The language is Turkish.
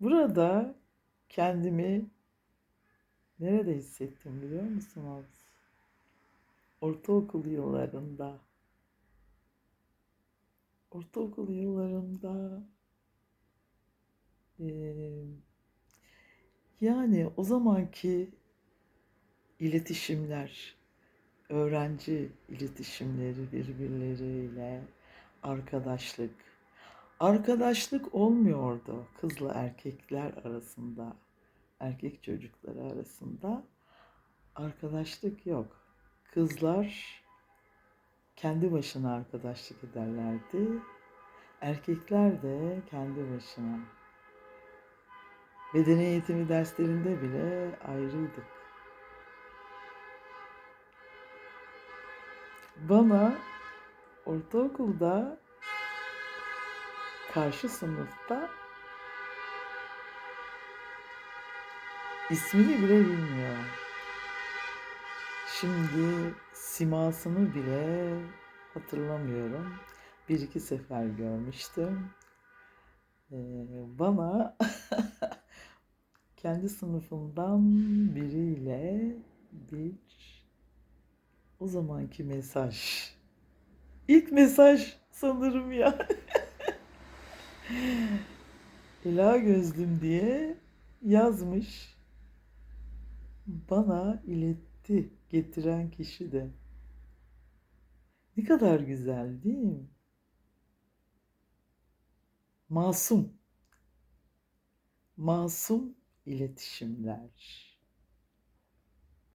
Burada kendimi nerede hissettim biliyor musunuz? Ortaokul yıllarında. Ortaokul yıllarında eee, yani o zamanki iletişimler, öğrenci iletişimleri birbirleriyle, arkadaşlık. Arkadaşlık olmuyordu kızla erkekler arasında, erkek çocukları arasında. Arkadaşlık yok. Kızlar kendi başına arkadaşlık ederlerdi. Erkekler de kendi başına. Beden eğitimi derslerinde bile ayrıydık. Bana ortaokulda karşı sınıfta ismini bile bilmiyor. Şimdi simasını bile hatırlamıyorum. Bir iki sefer görmüştüm. Ee, bana kendi sınıfımdan biriyle bir o zamanki mesaj. İlk mesaj sanırım ya. Ela gözlüm diye yazmış. Bana iletti getiren kişi de. Ne kadar güzel değil mi? Masum. Masum iletişimler.